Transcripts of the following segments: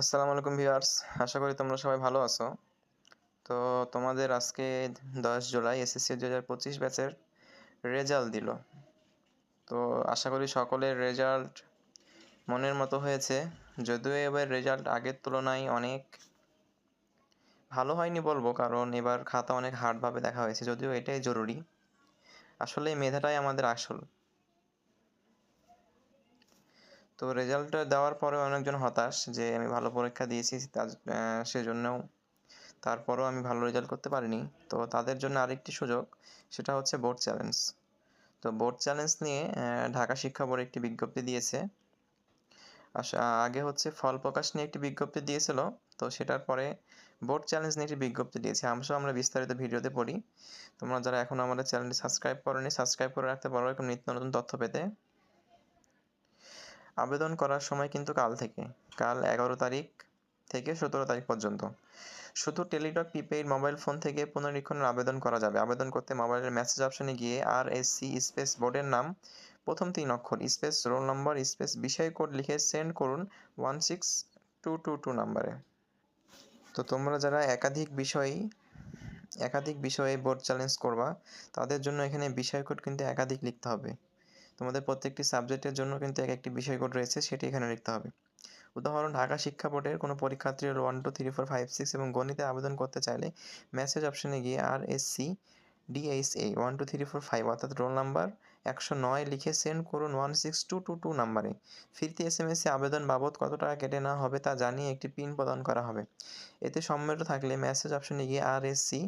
আসসালামু আলাইকুম ভিউয়ার্স, আশা করি তোমরা সবাই ভালো আছো। তো তোমাদের আজকে দশ জুলাই এসএসসি দু হাজার পঁচিশ ব্যাচের রেজাল্ট দিল। তো আশা করি সকলের রেজাল্ট মনের মতো হয়েছে। যদিও এবার রেজাল্ট আগের তুলনায় অনেক ভালো হয়নি বলব, কারণ এবার খাতা অনেক হার্ডভাবে দেখা হয়েছে, যদিও এটাই জরুরি। আসলে মেধাটাই আমাদের আসল। তো রেজাল্টটা দেওয়ার পরে অনেকজন হতাশ যে আমি ভালো পরীক্ষা দিয়েছি তার সেজন্যও তারপরেও আমি ভালো রেজাল্ট করতে পারিনি। তো তাদের জন্য আরেকটি সুযোগ, সেটা হচ্ছে বোর্ড চ্যালেঞ্জ তো বোর্ড চ্যালেঞ্জ নিয়ে ঢাকা শিক্ষা বোর্ড একটি বিজ্ঞপ্তি দিয়েছে। আগে হচ্ছে ফল প্রকাশ নিয়ে একটি বিজ্ঞপ্তি দিয়েছিল, তো সেটার পরে বোর্ড চ্যালেঞ্জ নিয়ে একটি বিজ্ঞপ্তি দিয়েছে। আমসো আমরা বিস্তারিত ভিডিওতে পড়ি। তোমরা যারা এখন আমাদের চ্যানেলটি সাবস্ক্রাইব করোনি সাবস্ক্রাইব করে রাখতে পারো। এরকম নিত্য নতুন তথ্য পেতে। আবেদন করার সময় কিন্তু কাল থেকে, কাল এগারো তারিখ থেকে সতেরো তারিখ পর্যন্ত। শুধু টেলিটক প্রিপেইড মোবাইল ফোন থেকে পুনরীক্ষণের আবেদন করা যাবে। আবেদন করতে মোবাইলের মেসেজ অপশনে গিয়ে আর এস সি স্পেস বোর্ডের নাম, প্রথম তিন অক্ষর, স্পেস রোল নম্বর, স্পেস বিষয় কোড লিখে সেন্ড করুন one six two two two নাম্বারে। তো তোমরা যারা একাধিক বিষয়, একাধিক বিষয়ে বোর্ড চ্যালেঞ্জ করবা, তাদের জন্য এখানে বিষয় কোড কিন্তু একাধিক লিখতে হবে। তোমাদের প্রত্যেকটি সাবজেক্টের জন্য কিন্তু এক একটি বিষয় কোড রয়েছে, সেটি এখানে লিখতে হবে। উদাহরণ, ঢাকা শিক্ষা বোর্ডের কোনো পরীক্ষার্থী one two three four five six এবং গণিতে আবেদন করতে চাইলে মেসেজ অপশনে গিয়ে R S C DHA one two three four five অর্থাৎ রোল নাম্বার একশো নয় লিখে সেন্ড করুন one six two two two নাম্বারে ফিরতি এস এম এসে আবেদন বাবদ কত টাকা কেটে নেওয়া হবে তা জানিয়ে একটি পিন প্রদান করা হবে। এতে সম্মিলিত থাকলে মেসেজ অপশনে গিয়ে R S C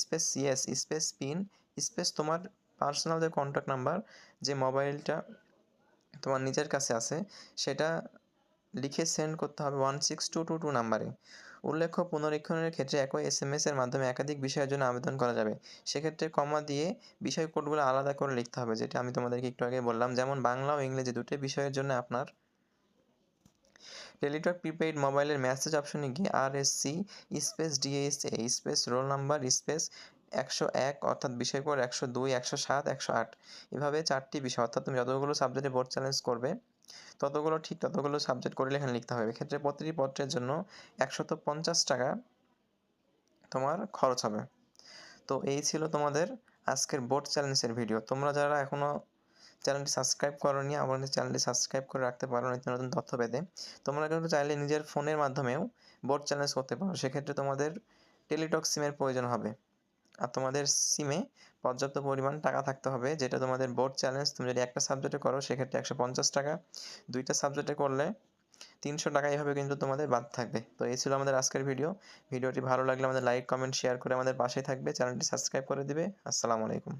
space CS space pin space তোমার পার্সোনাল যে কন্ট্যাক্ট নাম্বার যে মোবাইলটা তোমার নিজের কাছে আছে, সেটা লিখে সেন্ড করতে হবে one six two two two নাম্বারে উল্লেখ্য, পুনরীক্ষণের ক্ষেত্রে একই এস এম এর মাধ্যমে একাধিক বিষয়ের জন্য আবেদন করা যাবে। সেক্ষেত্রে কমা দিয়ে বিষয় কোডগুলো আলাদা করে লিখতে হবে, যেটা আমি তোমাদেরকে একটু আগে বললাম। যেমন বাংলা ও ইংরেজি দুটো বিষয়ের জন্য আপনার টেলিটক প্রিপেইড মোবাইলের মেসেজ অপশনে গিয়ে R S C space DSA space roll number space একশো এক অর্থাৎ বিষয় কোড একশো দুই, একশো সাত, একশো আট। এভাবে চারটি বিষয়, অর্থাৎ তুমি যতগুলো সাবজেক্টে বোর্ড চ্যালেঞ্জ করবে, ততগুলো ঠিক ততগুলো সাবজেক্ট করে এখানে লিখতে হবে। এক্ষেত্রে প্রতিটি পত্রের জন্য একশত পঞ্চাশ টাকা তোমার খরচ হবে। তো এই ছিল তোমাদের আজকের বোর্ড চ্যালেঞ্জের ভিডিও তোমরা যারা এখনও চ্যানেলটি সাবস্ক্রাইব করনি, আমাদের চ্যানেলটি সাবস্ক্রাইব করে রাখতে পারো নিত্য নতুন তথ্য পেতে। তোমরা কিন্তু চাইলে নিজের ফোনের মাধ্যমেও বোর্ড চ্যালেঞ্জ করতে পারো। সেক্ষেত্রে তোমাদের টেলিটক সিমের প্রয়োজন হবে। আর তোমাদের সিমে পর্যাপ্ত পরিমাণ টাকা থাকতে হবে। যেটা তোমাদের বোর্ড চ্যালেঞ্জ তুমি যদি একটা সাবজেক্টে করো, সেক্ষেত্রে একশো পঞ্চাশ টাকা। দুইটা সাবজেক্টে করলে তিনশো টাকা এইভাবে কিন্তু তোমাদের বাদ থাকবে। তো এই ছিল আমাদের আজকের ভিডিও ভিডিওটি ভালো লাগলে আমাদের লাইক কমেন্ট শেয়ার করে আমাদের পাশে থাকবে। চ্যানেলটি সাবস্ক্রাইব করে দিবে। আসসালামু আলাইকুম।